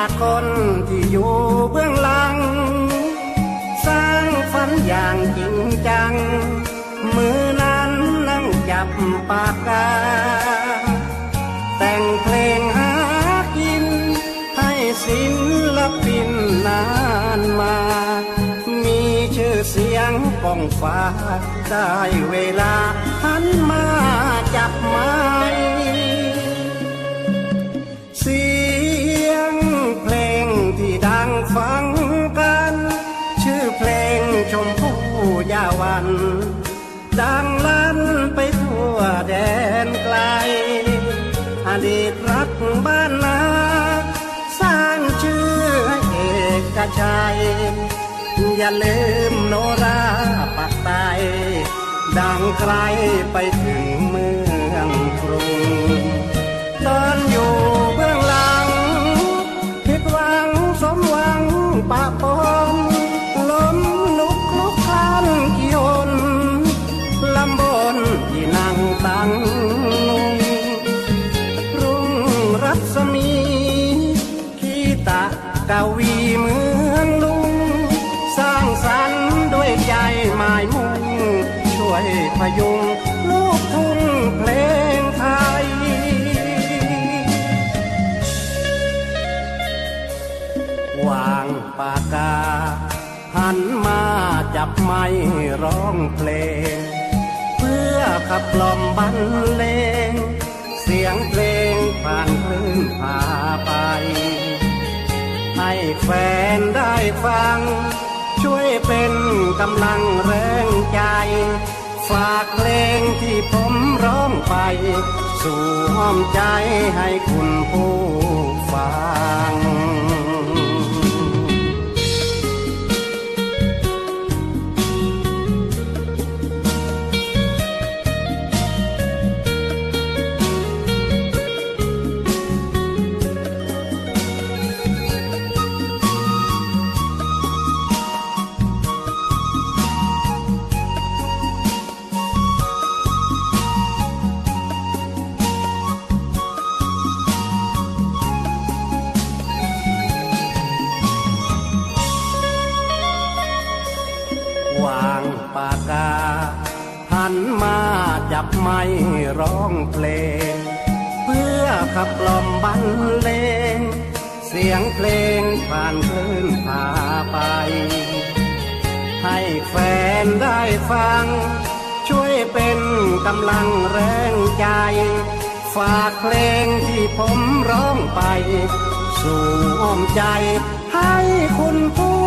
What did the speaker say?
จากคนที่อยู่เบื้องหลัง สร้างฝันอย่างจริงจัง มือนั้นนั่งจับปากกา แต่งเพลงหากิน ให้ศิลปินนานมา มีชื่อเสียงก้องฟ้าได้เวลาหันมาจับไม้ อดีตรักบ้านนาสร้างชื่อให้เอกชัยอย่าลืมโนราปักไตดังไกลไปถึงมือ กวีเมืองลุง สร้างสรรค์ด้วยใจหมายมุ่งช่วยพยุงลูกทุ่งเพลงไทย วางปากกา หันมาจับไม้ร้องเพลง เพื่อขับกล่อมบรรเลง เสียงเพลงผ่านคลื่นพาไปให้ แฟนได้ฟัง ช่วยเป็นกำลังแรงใจ ฝากเพลงที่ผมร้องไป สู่ห้อมใจให้คุณผู้ฟัง หันมาจับไม้ร้องเพลง เพื่อขับกล่อมบรรเลง เสียงเพลงผ่านคลื่นพาไป ให้แฟนได้ฟัง ช่วยเป็นกำลังแรงใจ ฝากเพลงที่ผมร้องไป สู่อ้อมใจให้คุณผู้